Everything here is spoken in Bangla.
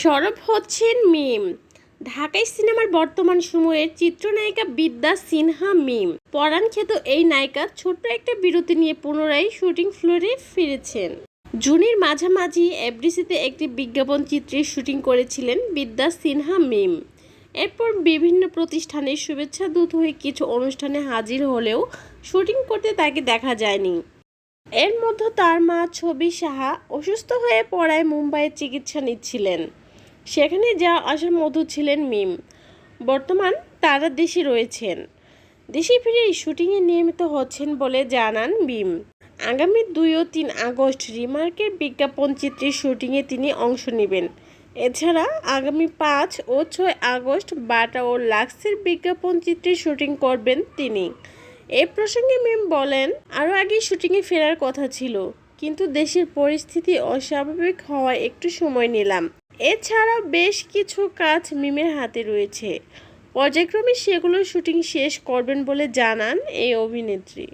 সরব হচ্ছেন মিম। ঢাকাই সিনেমার বর্তমান সময়ের চিত্রনায়িকা বিদ্যা সিনহা মিম। পরাণ খ্যাত এই নায়িকা ছোট্ট একটা বিরতি নিয়ে পুনরায় শুটিং ফ্লোরে ফিরেছেন। জুনের মাঝামাঝি এফডিসিতে একটি বিজ্ঞাপন চিত্রের শুটিং করেছিলেন বিদ্যা সিনহা মিম। এরপর বিভিন্ন প্রতিষ্ঠানের শুভেচ্ছা দূত হয়ে কিছু অনুষ্ঠানে হাজির হলেও শুটিং করতে তাকে দেখা যায়নি। এর মধ্যে তার মা ছবি সাহা অসুস্থ হয়ে পড়ায় মুম্বাইয়ে চিকিৎসা নিচ্ছিলেন। সেখানে যা আসার মধ্যে ছিলেন মিম। বর্তমান তারা দেশে রয়েছেন। দেশে ফিরে শুটিংয়ে নিয়মিত হচ্ছেন বলে জানান মিম। আগামী দুই ও তিন আগস্ট রিমার্কের বিজ্ঞাপন চিত্রের শুটিংয়ে তিনি অংশ নেবেন। এছাড়া আগামী পাঁচ ও ছয় আগস্ট বাটা ও লাক্সের বিজ্ঞাপন চিত্রের শুটিং করবেন তিনি। এ প্রসঙ্গে মিম বলেন আরও আগে শুটিংয়ে ফেরার কথা ছিল, কিন্তু দেশের পরিস্থিতি অস্বাভাবিক হওয়ায় একটু সময় নিলাম। এছাড়াও বেশ কিছু কাজ মিমের হাতে রয়েছে। পর্যায়ক্রমে সেগুলোর শুটিং শেষ করবেন বলে জানান এই অভিনেত্রী।